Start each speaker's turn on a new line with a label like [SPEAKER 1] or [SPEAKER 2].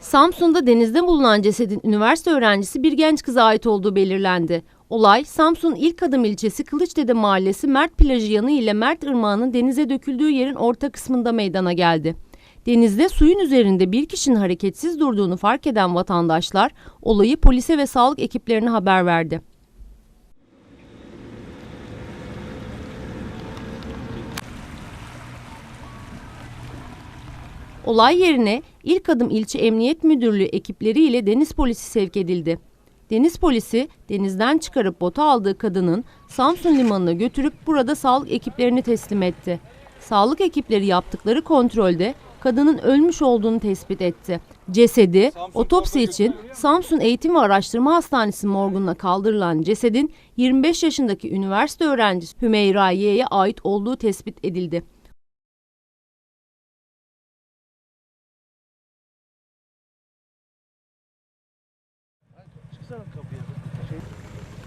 [SPEAKER 1] Samsun'da denizde bulunan cesedin üniversite öğrencisi bir genç kıza ait olduğu belirlendi. Olay Samsun İlk Adım ilçesi Kılıçdede Mahallesi Mert Plajı yanı ile Mert Irmağı'nın denize döküldüğü yerin orta kısmında meydana geldi. Denizde suyun üzerinde bir kişinin hareketsiz durduğunu fark eden vatandaşlar olayı polise ve sağlık ekiplerine haber verdi. Olay yerine İlk Adım İlçe Emniyet Müdürlüğü ekipleri ile deniz polisi sevk edildi. Deniz polisi denizden çıkarıp bota aldığı kadının Samsun limanına götürüp burada sağlık ekiplerini teslim etti. Sağlık ekipleri yaptıkları kontrolde kadının ölmüş olduğunu tespit etti. Cesedi otopsi için Samsun Eğitim ve Araştırma Hastanesi morguna kaldırılan cesedin 25 yaşındaki üniversite öğrencisi Hümeyra Y'ye ait olduğu tespit edildi.
[SPEAKER 2] São campeões.